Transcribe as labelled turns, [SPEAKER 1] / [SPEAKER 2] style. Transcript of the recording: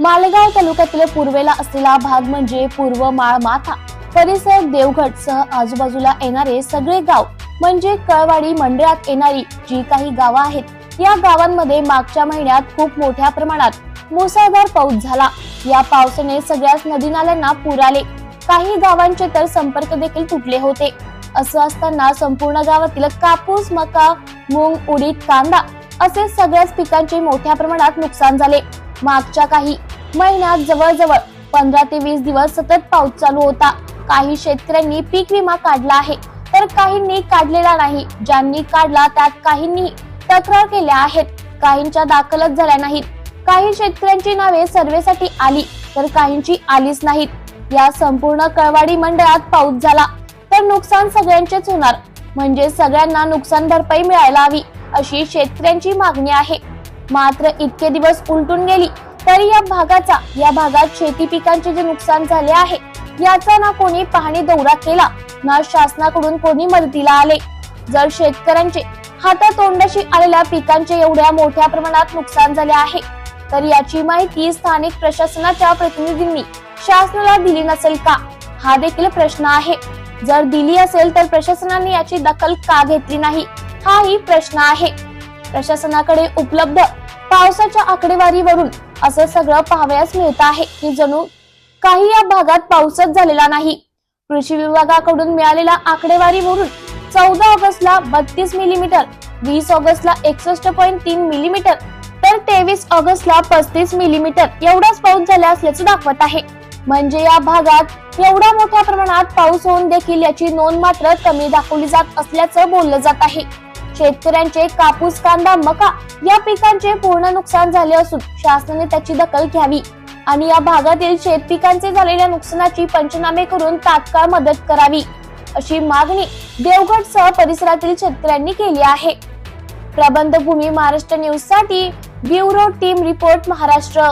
[SPEAKER 1] मालेगाव तालुक्यातील पूर्वेला असलेला भाग म्हणजे पूर्व माळ माथा परिसर देवघट सह आजूबाजूला येणारे सगळे गाव म्हणजे कळवाडी मंडळात येणारी जी काही गावं आहेत या गावांमध्ये मागच्या महिन्यात खूप मोठ्या प्रमाणात मुसळधार पाऊस झाला. या पावसाने सगळ्याच नदी नाल्यांना पूर आले. काही गावांचे तर संपर्क देखील तुटले होते. असं असताना संपूर्ण गावातील कापूस मका मूग उडीद कांदा असे सगळ्याच पिकांचे मोठ्या प्रमाणात नुकसान झाले. मागच्या काही महिन्यात जवळजवळ पंधरा ते वीस दिवस सतत पाऊस चालू होता. काही शेतकऱ्यांनी पीक विमा काढला आहे तर काहींनी काढलेला नाही. ज्यांनी काढला त्यात काहींनी तक्रार केल्या आहेत. काहींच्या दाखलच झाल्या नाहीत. काही शेतकऱ्यांची नावे सर्वेसाठी आली तर काहींची आलीच नाहीत. या संपूर्ण कळवाडी मंडळात पाऊस झाला तर नुकसान सगळ्यांचेच होणार. म्हणजे सगळ्यांना नुकसान भरपाई मिळायला हवी अशी शेतकऱ्यांची मागणी आहे. मात्र इतके दिवस उलटून गेली तरी या भागाचा या भागात शेती पिकांचे जे नुकसान झाले आहे याचा ना कोणी पाहणी दौरा केला ना शासनाकडून कोणी मदतीला आले. जर शेतकऱ्यांचे हातातोंडाशी आलेल्या पिकांचे एवढ्या मोठ्या प्रमाणात नुकसान झाले आहे तर याची माहिती स्थानिक प्रशासनाच्या प्रतिनिधींनी शासनाला दिली नसेल का? हा देखील प्रश्न आहे. जर दिली असेल तर प्रशासनाने याची दखल का घेतली नाही? हाही प्रश्न आहे. प्रशासनाकडे उपलब्ध पावसाच्या आकडेवारीवरून असं सगळं पाहावयास मिळत आहे की जणू काही या भागात पाऊसच झालेला नाही. कृषी विभागाकडून मिळालेल्या आकडेवारीवरून चौदा ऑगस्टला बत्तीस मिलीमीटर वीस ऑगस्टला एकसष्ट पॉईंट तीन मिलीमीटर तर तेवीस ऑगस्टला पस्तीस मिलीमीटर एवढाच पाऊस झाला असल्याचं दाखवत आहे. म्हणजे या भागात एवढ्या मोठ्या प्रमाणात पाऊस होऊन देखील याची नोंद मात्र कमी दाखवली जात असल्याचं बोललं जात आहे. शेतकऱ्यांचे कापूस कांदा मका या पिकांचे पूर्ण नुकसान झाले असून शासनाने त्याची दखल घ्यावी आणि या भागातील शेत पिकांचे झालेल्या नुकसानाची पंचनामे करून तात्काळ मदत करावी अशी मागणी देवगड सह परिसरातील शेतकऱ्यांनी केली आहे. प्रबंधभूमी महाराष्ट्र न्यूजसाठी ब्युरो टीम रिपोर्ट महाराष्ट्र.